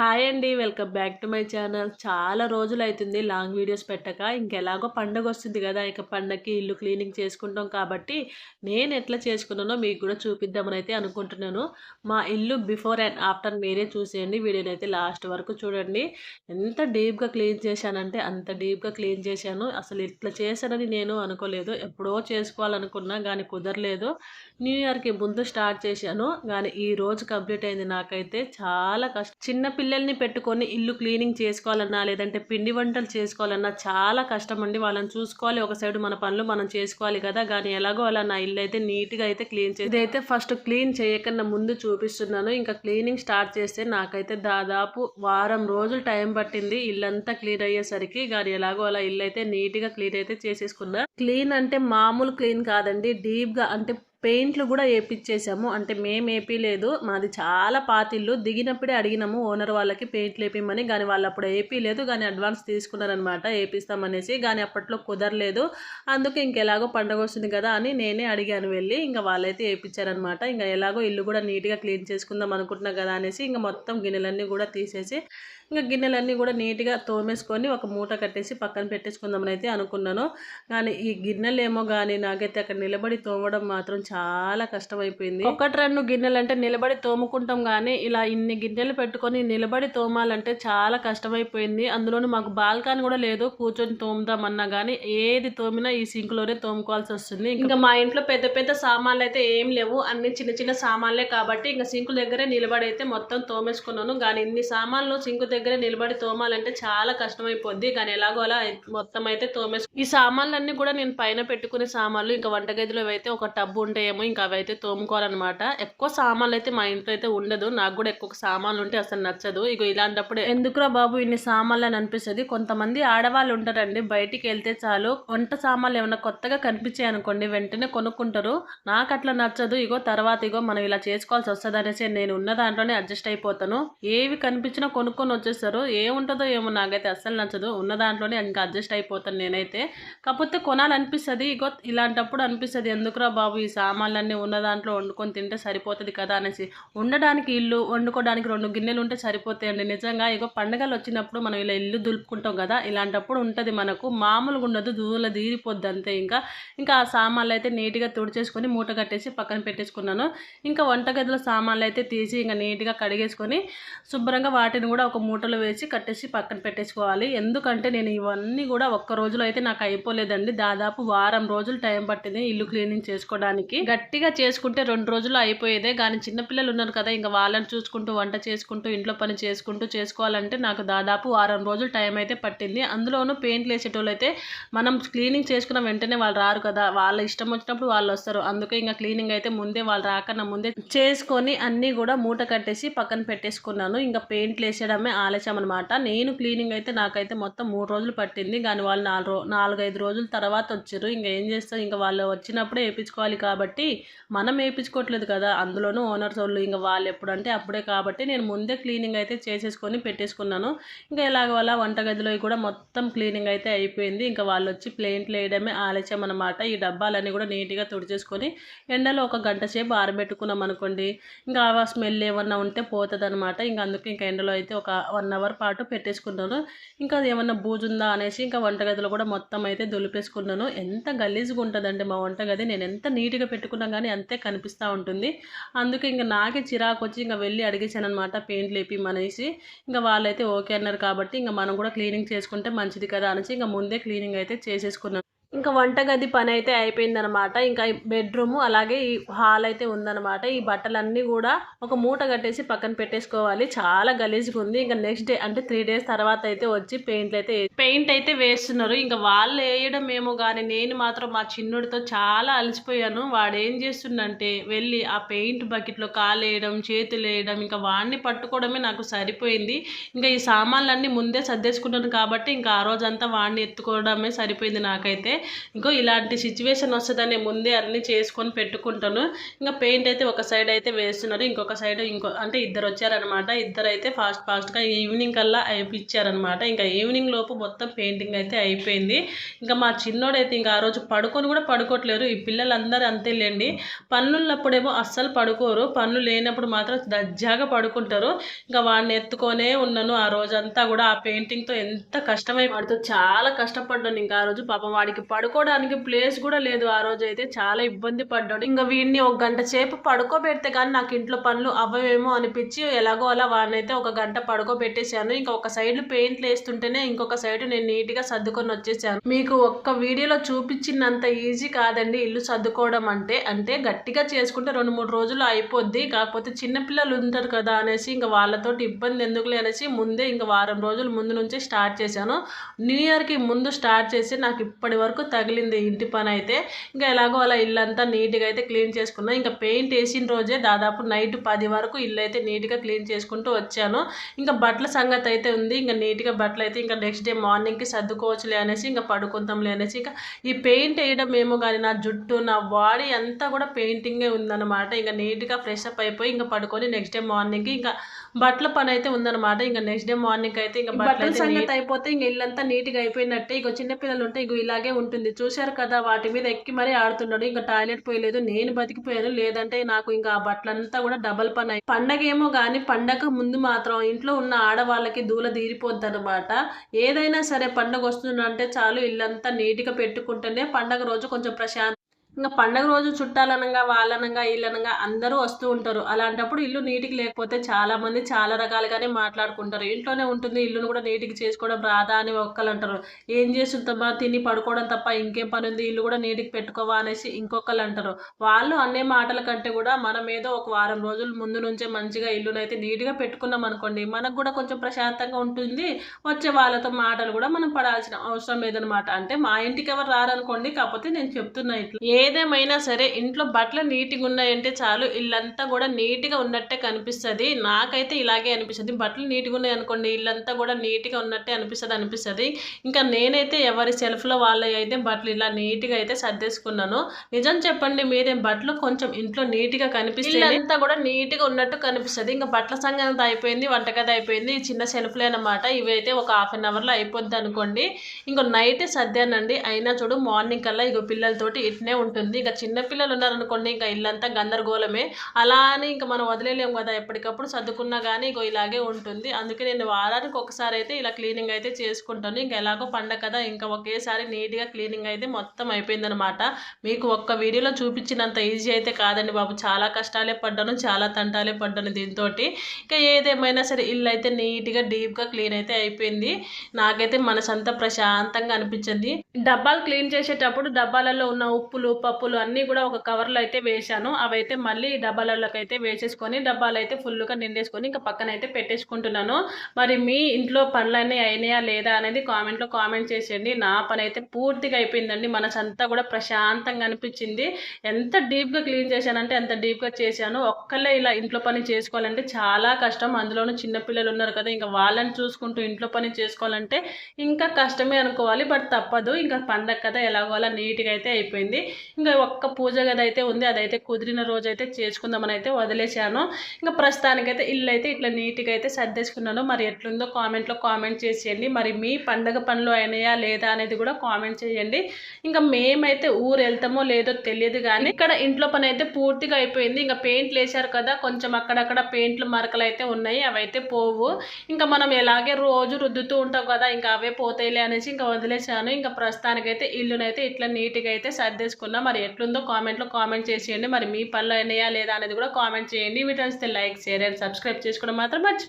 Hi అండి welcome back to my channel. చాలా రోజులు అవుతుంది లాంగ్ వీడియోస్ పెట్టక. ఇంకెలాగో పండగ వస్తుంది కదా ఇక పండగకి ఇల్లు క్లీనింగ్ చేసుకుంటాం కాబట్టి నేను ఎట్లా చేసుకున్నానో మీకు కూడా చూపిద్దామని అయితే అనుకుంటున్నాను. మా ఇల్లు బిఫోర్ అండ్ ఆఫ్టర్ మీరే చూసేయండి. వీడియోని అయితే లాస్ట్ వరకు చూడండి. ఎంత డీప్గా క్లీన్ చేశానంటే అంత డీప్గా క్లీన్ చేశాను. అసలు ఇట్లా చేశానని నేను అనుకోలేదు. ఎప్పుడో చేసుకోవాలనుకున్నా కానీ కుదరలేదు. న్యూ ఇయర్కి ముందు స్టార్ట్ చేశాను. కానీ ఈ రోజు కంప్లీట్ అయింది నాకైతే చాలా కష్టం. చిన్నపిల్ల పిల్లల్ని పెట్టుకొని ఇల్లు క్లీనింగ్ చేసుకోవాలన్నా లేదంటే పిండి వంటలు చేసుకోవాలన్నా చాలా కష్టం అండి వాళ్ళని చూసుకోవాలి ఒక సైడ్ మన పనులు మనం చేసుకోవాలి కదా. కానీ ఎలాగో అలా నా ఇల్లు అయితే నీట్గా అయితే క్లీన్ చేసి ఇదైతే ఫస్ట్ క్లీన్ చేయకుండా ముందు చూపిస్తున్నాను. ఇంకా క్లీనింగ్ స్టార్ట్ చేస్తే నాకైతే దాదాపు వారం రోజులు టైం పట్టింది ఇల్లంతా క్లీన్ అయ్యేసరికి. కానీ ఎలాగో అలా ఇల్లు అయితే నీట్గా క్లీన్ అయితే చేసేసుకున్నా. క్లీన్ అంటే మామూలు క్లీన్ కాదండి. డీప్గా అంటే పెయింట్లు కూడా వేపించేసాము అంటే మేము వేపిలేదు. మాది చాలా పాతిల్లు దిగినప్పుడే అడిగినాము ఓనర్ వాళ్ళకి పెయింట్లు వేపిమని కానీ వాళ్ళు అప్పుడు వేపిలేదు. కానీ అడ్వాన్స్ తీసుకున్నారనమాట వేపిస్తామనేసి. కానీ అప్పట్లో కుదరలేదు. అందుకే ఇంకెలాగో పండగ వస్తుంది కదా అని నేనే అడిగాను వెళ్ళి. ఇంకా వాళ్ళైతే వేయించారనమాట ఇంకా ఎలాగో ఇల్లు కూడా నీట్గా క్లీన్ చేసుకుందాం అనుకుంటున్నా కదా అనేసి ఇంకా మొత్తం గిన్నెలన్నీ కూడా తీసేసి ఇంకా గిన్నెలన్నీ కూడా నీట్గా తోమేసుకొని ఒక మూట కట్టేసి పక్కన పెట్టేసుకుందామని అయితే అనుకున్నాను. కానీ ఈ గిన్నెలు ఏమో కానీ నాకైతే అక్కడ నిలబడి తోమడం మాత్రం చాలా కష్టమైపోయింది. ఒకటి రెండు గిన్నెలు అంటే నిలబడి తోముకుంటాం కానీ ఇలా ఇన్ని గిన్నెలు పెట్టుకొని నిలబడి తోమాలంటే చాలా కష్టమైపోయింది. అందులోనూ మాకు బాల్కాన్ కూడా లేదు. కూర్చొని తోముదామన్నా కానీ ఏది తోమినా ఈ సింక్లోనే తోముకోవాల్సి వస్తుంది. ఇంకా మా ఇంట్లో పెద్ద పెద్ద సామాన్లు అయితే ఏం లేవు. అన్ని చిన్న చిన్న సామాన్లే కాబట్టి ఇంకా సింకు దగ్గరే నిలబడి అయితే మొత్తం తోమేసుకున్నాను. కానీ ఇన్ని సామాన్లు సింకు దగ్గరే నిలబడి తోమాలంటే చాలా కష్టమైపోద్ది. కానీ ఎలాగో అలా మొత్తం అయితే తోమేసు. ఈ సామాన్లన్నీ కూడా నేను పైన పెట్టుకునే సామాన్లు ఇంకా వంటగదిలో అయితే ఒక టబ్ ఉంటాయేమో ఇంకా అవి అయితే తోముకోవాలన్నమాట. ఎక్కువ సామాన్లు అయితే మా ఇంట్లో అయితే ఉండదు. నాకు కూడా ఎక్కువ సామాన్లు ఉంటే అసలు నచ్చదు. ఇక ఇలాంటప్పుడు ఎందుకురా బాబు ఇన్ని సామాన్లు అని అనిపిస్తుంది. కొంతమంది ఆడవాళ్ళు ఉంటారండి బయటికి వెళ్తే చాలు వంట సామాన్లు ఏమైనా కొత్తగా కనిపించాయి అనుకోండి వెంటనే కొనుక్కుంటారు. నాకు అట్లా నచ్చదు. ఇగో తర్వాత ఇగో మనం ఇలా చేసుకోవాల్సి వస్తుంది అనేసి నేను ఉన్న దాంట్లోనే అడ్జస్ట్ అయిపోతాను. ఏవి కనిపించినా కొనుక్కొని వచ్చేసారు ఏముంటుందో ఏమో నాకైతే అస్సలు నచ్చదు. ఉన్న దాంట్లోనే ఇంకా అడ్జస్ట్ అయిపోతాను నేనైతే. కాకపోతే కొనాలనిపిస్తుంది ఇగో ఇలాంటప్పుడు అనిపిస్తుంది ఎందుకురా బాబు ఈ సామాన్లన్నీ ఉన్న దాంట్లో వండుకొని తింటే సరిపోతుంది కదా? అనేసి. ఉండడానికి ఇల్లు వండుకోవడానికి రెండు గిన్నెలు ఉంటే సరిపోతాయండి. నిజంగా ఇగో పండగలు వచ్చినప్పుడు మనం ఇలా ఇల్లు దులుపుకుంటాం కదా ఇలాంటప్పుడు ఉంటుంది మనకు. మామూలుగా ఉండదు దూల తీరిపోద్ది అంతే ఇంకా. ఇంకా ఆ సామాన్లు అయితే నీట్గా తుడిచేసుకొని మూట కట్టేసి పక్కన పెట్టేసుకున్నాను. ఇంకా వంటగదిలో సామాన్లు అయితే తీసి ఇంకా నీట్గా కడిగేసుకొని శుభ్రంగా వాటిని కూడా ఒక మూటలో వేసి కట్టేసి పక్కన పెట్టేసుకోవాలి. ఎందుకంటే నేను ఇవన్నీ కూడా ఒక్క రోజులో అయితే నాకు అయిపోలేదండి. దాదాపు వారం రోజులు టైం పట్టింది ఇల్లు క్లీనింగ్ చేసుకోవడానికి. గట్టిగా చేసుకుంటే రెండు రోజులు అయిపోయేదే. కానీ చిన్నపిల్లలు ఉన్నారు కదా ఇంకా వాళ్ళని చూసుకుంటూ వంట చేసుకుంటూ ఇంట్లో పని చేసుకుంటూ చేసుకోవాలంటే నాకు దాదాపు వారం రోజులు టైం అయితే పట్టింది. అందులోనూ పెయింట్లు వేసేటోళ్ళు అయితే మనం క్లీనింగ్ చేసుకున్న వెంటనే వాళ్ళు రారు కదా. వాళ్ళ ఇష్టం వచ్చినప్పుడు వాళ్ళు వస్తారు. అందుకే ఇంకా క్లీనింగ్ అయితే ముందే వాళ్ళు రాకన్నా ముందే చేసుకొని అన్నీ కూడా మూట కట్టేసి పక్కన పెట్టేసుకున్నాను. ఇంకా పెయింట్లు వేసేయడమే ఆలస్యం అనమాట నేను క్లీనింగ్ అయితే నాకైతే మొత్తం మూడు రోజులు పట్టింది. కానీ వాళ్ళు నాలుగు నాలుగైదు రోజుల తర్వాత వచ్చారు. ఇంకా ఏం చేస్తారు? ఇంకా వాళ్ళు వచ్చినప్పుడే వేయించుకోవాలి కాబట్టి మనం వేయించుకోవట్లేదు కదా. అందులోనూ ఓనర్స్ వాళ్ళు ఇంకా వాళ్ళు ఎప్పుడంటే అప్పుడే కాబట్టి నేను ముందే క్లీనింగ్ అయితే చేసేసుకొని పెట్టేసుకున్నాను. ఇంకా ఇలాగ వల్ల వంటగదిలో కూడా మొత్తం క్లీనింగ్ అయితే అయిపోయింది. ఇంకా వాళ్ళు వచ్చి ప్లేంట్లు వేయడమే ఆలస్యం అనమాట ఈ డబ్బాలన్నీ కూడా నీట్గా తుడిచేసుకొని ఎండలో ఒక గంట సేపు ఆరబెట్టుకున్నాం అనుకోండి ఇంకా ఆ స్మెల్ ఏమన్నా ఉంటే పోతుంది అనమాట ఇంకా అందుకే ఇంకా ఎండలో అయితే ఒక వన్ అవర్ పాటు పెట్టేసుకున్నాను ఇంకా అది ఏమన్నా బూజు ఉందా అనేసి ఇంకా వంటగదిలో కూడా మొత్తం అయితే దులిపేసుకున్నాను ఎంత గలీజ్గా ఉంటుందండి మా వంటగది. నేను ఎంత నీట్గా పెట్టుకున్నా కానీ అంతే కనిపిస్తూ ఉంటుంది. అందుకే ఇంకా నాకే చిరాకు వచ్చి ఇంకా వెళ్ళి అడిగేసాను అనమాట పెయింట్లు వేపిమనేసి. ఇంకా వాళ్ళైతే ఓకే అన్నారు కాబట్టి ఇంకా మనం కూడా క్లీనింగ్ చేసుకుంటే మంచిది కదా అనేసి ఇంకా ముందే క్లీనింగ్ అయితే చేసేసుకున్నాను. ఇంకా వంటగది పని అయితే అయిపోయిందనమాట ఇంకా బెడ్రూమ్ అలాగే ఈ హాల్ అయితే ఉందన్నమాట. ఈ బట్టలన్నీ కూడా ఒక మూట కట్టేసి పక్కన పెట్టేసుకోవాలి. చాలా గలీజ్గా ఉంది. ఇంకా నెక్స్ట్ డే అంటే త్రీ డేస్ తర్వాత అయితే వచ్చి పెయింట్లు అయితే పెయింట్ అయితే వేస్తున్నారు. ఇంకా వాళ్ళు వేయడం ఏమో కానీ నేను మాత్రం మా చిన్నుడితో చాలా అలసిపోయాను. వాడు ఏం చేస్తుండంటే వెళ్ళి ఆ పెయింట్ బకెట్లో కాలు వేయడం చేతులు వేయడం ఇంకా వాడిని పట్టుకోవడమే నాకు సరిపోయింది. ఇంకా ఈ సామాన్లన్నీ ముందే సర్దేసుకున్నాను కాబట్టి ఇంకా ఆ రోజంతా వాడిని ఎత్తుకోవడమే సరిపోయింది నాకైతే. ఇంకో ఇలాంటి సిచ్యువేషన్ వస్తుందని ముందే అన్నీ చేసుకొని పెట్టుకుంటాను. ఇంకా పెయింట్ అయితే ఒక సైడ్ అయితే వేస్తున్నారు ఇంకొక సైడ్ ఇంకో అంటే ఇద్దరు వచ్చారనమాట ఇద్దరు అయితే ఫాస్ట్ ఫాస్ట్గా ఈవినింగ్ కల్లా అయిపించారనమాట ఇంకా ఈవినింగ్ లోపు మొత్తం పెయింటింగ్ అయితే అయిపోయింది. ఇంకా మా చిన్నోడైతే ఇంకా ఆ రోజు పడుకొని కూడా పడుకోవట్లేరు ఈ పిల్లలందరూ అంతేలేండి. పనులున్నప్పుడేమో అస్సలు పడుకోరు. పనులు లేనప్పుడు మాత్రం దజ్జాగా పడుకుంటారు. ఇంకా వాడిని ఎత్తుకొనే ఉన్నాను. ఆ రోజంతా కూడా ఆ పెయింటింగ్తో ఎంత కష్టమై పడుతూ చాలా కష్టపడ్డాను. ఇంకా ఆ రోజు పాపం వాడికి పడుకోవడానికి ప్లేస్ కూడా లేదు ఆ రోజు అయితే చాలా ఇబ్బంది పడ్డాడు. ఇంకా వీడిని ఒక గంట సేపు పడుకోబెడితే కానీ నాకు ఇంట్లో పనులు అవ్వవేమో అనిపించి ఎలాగో అలా వాడినైతే ఒక గంట పడుకోబెట్టేశాను. ఇంకా ఒక సైడ్ పెయింట్లు వేస్తుంటేనే ఇంకొక సైడ్ నేను నీట్గా సర్దుకొని వచ్చేసాను. మీకు ఒక్క వీడియోలో చూపించినంత ఈజీ కాదండి ఇల్లు సర్దుకోవడం అంటే. అంటే గట్టిగా చేసుకుంటే రెండు మూడు రోజులు అయిపోద్ది. కాకపోతే చిన్నపిల్లలు ఉంటారు కదా అనేసి ఇంకా వాళ్ళతో ఇబ్బంది ఎందుకులే అనేసి ముందే ఇంకా వారం రోజుల ముందు నుంచే స్టార్ట్ చేశాను. న్యూ ఇయర్కి ముందు స్టార్ట్ చేసి నాకు ఇప్పటి వరకు తగిలింది ఇంటి పని అయితే. ఇంకా ఎలాగో అలా ఇల్లంతా నీట్గా అయితే క్లీన్ చేసుకున్నాను ఇంకా పెయింట్ వేసిన రోజే దాదాపు నైట్ పది వరకు ఇల్లు అయితే నీట్గా క్లీన్ చేసుకుంటూ వచ్చాను. ఇంకా బట్టల సంగతి అయితే ఉంది. ఇంకా నీట్గా బట్టలు అయితే ఇంకా నెక్స్ట్ డే మార్నింగ్కి సర్దుకోవచ్చులే అనేసి ఇంకా పడుకుందాంలే అనేసి ఇంకా ఈ పెయింట్ వేయడం ఏమో కానీ నా జుట్టు నా బాడీ అంతా కూడా పెయింటింగే ఉందన్నమాట. ఇంకా నీట్గా ఫ్రెష్ అప్ అయిపోయి ఇంకా పడుకొని నెక్స్ట్ డే మార్నింగ్కి ఇంకా బట్టల పని అయితే ఉందన్నమాట. ఇంకా నెక్స్ట్ డే మార్నింగ్ అయితే ఇంకా బట్టల సంగతి అయిపోతే ఇంకా ఇల్లంతా నీట్గా అయిపోయినట్టే. ఇంకో చిన్న పిల్లలు ఉంటే ఇంకో ఇలాగే ఉంటుంది ఉంటుంది. చూశారు కదా వాటి మీద ఎక్కి మరీ ఆడుతున్నాడు. ఇంకా టాయిలెట్ పోయలేదు. నేను బతికిపోయాను. లేదంటే నాకు ఇంకా ఆ బట్టలంతా కూడా డబల్ పని అయ్యి పండగ ఏమో కానీ పండగ ముందు మాత్రం ఇంట్లో ఉన్న ఆడవాళ్ళకి దూల తీరిపోద్ది అనమాట ఏదైనా సరే పండగ వస్తుందంటే చాలు ఇల్లంతా నీట్గా పెట్టుకుంటేనే పండగ రోజు కొంచెం ప్రశాంత ఇంకా పండగ రోజు చుట్టాలనంగా వాళ్ళనంగా వీళ్ళనంగా అందరూ వస్తూ ఉంటారు. అలాంటప్పుడు ఇల్లు నీటికి లేకపోతే చాలా మంది చాలా రకాలుగానే మాట్లాడుకుంటారు. ఇంట్లోనే ఉంటుంది ఇల్లును కూడా నీటికి చేసుకోవడం రాదా అని ఒక్కరు అంటారు. ఏం చేస్తుందమ్మా తిని పడుకోవడం తప్ప ఇంకేం పని ఉంది ఇల్లు కూడా నీటికి పెట్టుకోవా అనేసి ఇంకొకరు అంటారు. వాళ్ళు అనే మాటల కంటే కూడా మనం ఏదో ఒక వారం రోజుల ముందు నుంచే మంచిగా ఇల్లునైతే నీట్గా పెట్టుకున్నాం అనుకోండి మనకు కూడా కొంచెం ప్రశాంతంగా ఉంటుంది. వచ్చే వాళ్ళతో మాటలు కూడా మనం పడాల్సిన అవసరం లేదనమాట అంటే మా ఇంటికి ఎవరు రారనుకోండి కాకపోతే నేను చెప్తున్నా ఇట్లా. ఏ ఏదేమైనా సరే ఇంట్లో బట్టలు నీట్గా ఉన్నాయంటే చాలు ఇల్లంతా కూడా నీట్గా ఉన్నట్టే కనిపిస్తుంది. నాకైతే ఇలాగే అనిపిస్తుంది. బట్టలు నీట్గా ఉన్నాయి అనుకోండి ఇల్లంతా కూడా నీట్గా ఉన్నట్టే అనిపిస్తుంది అనిపిస్తుంది. ఇంకా నేనైతే ఎవరి సెల్ఫ్లో వాళ్ళ అయితే బట్టలు ఇలా నీట్గా అయితే సర్దేసుకున్నాను. నిజం చెప్పండి మీరే బట్టలు కొంచెం ఇంట్లో నీట్గా కనిపిస్తుంది ఇల్లంతా కూడా నీట్గా ఉన్నట్టు కనిపిస్తుంది. ఇంకా బట్టల సంగతి అయిపోయింది వంటగది అయిపోయింది చిన్న సెల్ఫ్లే అనమాట ఇవైతే ఒక హాఫ్ అన్ అవర్లో అయిపోద్ది అనుకోండి. ఇంకో నైట్ సర్దానండి. అయినా చూడు మార్నింగ్ కల్లా ఇక పిల్లలతోటి ఇట్నే ఉంటుంది ఉంటుంది. ఇంకా చిన్నపిల్లలు ఉన్నారనుకోండి ఇంకా ఇల్లంతా గందరగోళమే. అలా అని ఇంకా మనం వదిలేలేము కదా ఎప్పటికప్పుడు సర్దుకున్నా కానీ ఇంకో ఇలాగే ఉంటుంది. అందుకే నేను వారానికి ఒకసారి అయితే ఇలా క్లీనింగ్ అయితే చేసుకుంటాను. ఇంకా ఎలాగో పండగ కదా ఇంకా ఒకేసారి నీట్గా క్లీనింగ్ అయితే మొత్తం అయిపోయిందనమాట. మీకు ఒక్క వీడియోలో చూపించినంత ఈజీ అయితే కాదండి బాబు. చాలా కష్టాలే పడ్డాను చాలా తంటాలే పడ్డాను దీంతో ఇంకా ఏదేమైనా సరే ఇల్లు అయితే నీట్గా డీప్గా క్లీన్ అయితే అయిపోయింది. నాకైతే మనసంతా ప్రశాంతంగా అనిపించింది. డబ్బాలు క్లీన్ చేసేటప్పుడు డబ్బాలలో ఉన్న ఉప్పులు పప్పులు అన్నీ కూడా ఒక కవర్లో అయితే వేశాను. అవైతే మళ్ళీ డబ్బాలలోకి అయితే వేసేసుకొని డబ్బాలు అయితే ఫుల్గా నిండేసుకొని ఇంకా పక్కన అయితే పెట్టేసుకుంటున్నాను. మరి మీ ఇంట్లో పనులన్నీ అయినాయా లేదా అనేది కామెంట్లో కామెంట్ చేసేయండి. నా పని అయితే పూర్తిగా అయిపోయిందండి. మనసంతా కూడా ప్రశాంతంగా అనిపించింది. ఎంత డీప్గా క్లీన్ చేశానంటే అంత డీప్గా చేశాను. ఒక్కళ్ళే ఇలా ఇంట్లో పని చేసుకోవాలంటే చాలా కష్టం. అందులోనూ చిన్నపిల్లలు ఉన్నారు కదా ఇంకా వాళ్ళని చూసుకుంటూ ఇంట్లో పని చేసుకోవాలంటే ఇంకా కష్టమే అనుకోవాలి. బట్ తప్పదు. ఇంకా పండగ కదా ఎలాగో అలా నీట్గా అయితే అయిపోయింది. ఇంకా ఒక్క పూజ గది అయితే ఉంది. అదైతే కుదిరిన రోజు అయితే చేసుకుందామని అయితే వదిలేశాను. ఇంకా ప్రస్తుతానికైతే ఇల్లు అయితే ఇట్లా నీట్గా అయితే సర్దేసుకున్నాను. మరి ఎట్లుందో కామెంట్లో కామెంట్ చేసేయండి. మరి మీ పండగ పనులు అయినాయా లేదా అనేది కూడా కామెంట్ చేయండి. ఇంకా మేమైతే ఊరు వెళ్తామో లేదో తెలియదు కానీ ఇక్కడ ఇంట్లో పని అయితే పూర్తిగా అయిపోయింది. ఇంకా పెయింట్లు వేశారు కదా కొంచెం అక్కడక్కడ పెయింట్లు మరకలు అయితే ఉన్నాయి. అవైతే పోవు. ఇంకా మనం ఎలాగే రోజు రుద్దుతూ ఉంటాం కదా ఇంకా అవే పోతాయిలే అనేసి ఇంకా వదిలేశాను. ఇంకా ప్రస్తుతానికైతే ఇల్లునైతే ఇట్లా నీట్గా అయితే సర్దేసుకున్నాం. మరి ఎట్లుందో కామెంట్లో కామెంట్ చేసేయండి మరి మీ పనులు అయినాయా లేదా అనేది కూడా కామెంట్ చేయండి. వీటి లైక్ షేర్ అండ్ సబ్స్క్రైబ్ చేసుకోవడం మాత్రం మర్చిపో